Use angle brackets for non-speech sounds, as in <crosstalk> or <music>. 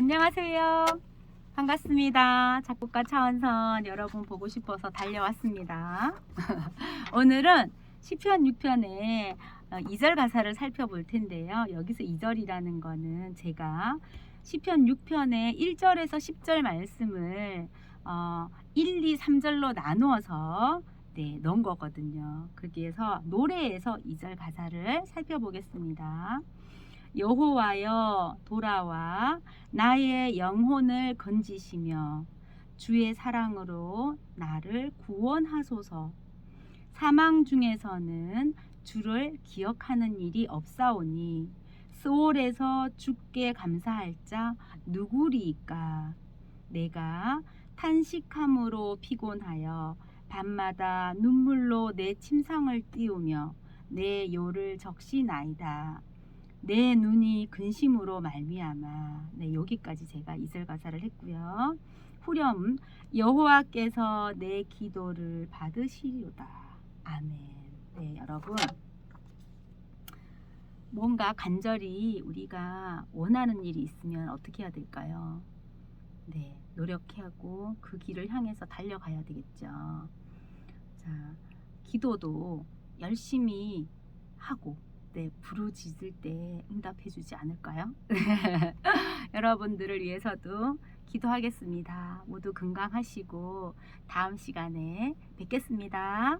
안녕하세요. 반갑습니다. 작곡가 차원선 여러분 보고 싶어서 달려왔습니다. <laughs> 오늘은 시편 6편의 2절 가사를 살펴볼 텐데요. 여기서 2절이라는 거는 제가 시편 6편의 1절에서 10절 말씀을 어, 1, 2, 3절로 나누어서 네, 넣은 거거든요. 해서 노래에서 2절 가사를 살펴보겠습니다. 여호와여 돌아와 나의 영혼을 건지시며 주의 사랑으로 나를 구원하소서. 사망 중에서는 주를 기억하는 일이 없사오니 스올에서 주께 감사할 자 누구리이까 내가 탄식함으로 피곤하여 밤마다 눈물로 내 침상을 띄우며 내 요를 적시나이다. 내 눈이 근심으로 말미암아. 네, 여기까지 제가 이슬 가사를 했고요. 후렴 여호와께서 내 기도를 받으시리로다. 아멘. 네, 여러분. 뭔가 간절히 우리가 원하는 일이 있으면 어떻게 해야 될까요? 네, 노력하고 그 길을 향해서 달려가야 되겠죠. 자, 기도도 열심히 하고 네, 부르짖을 때 응답해 주지 않을까요? <laughs> 여러분들을 위해서도 기도하겠습니다. 모두 건강하시고 다음 시간에 뵙겠습니다.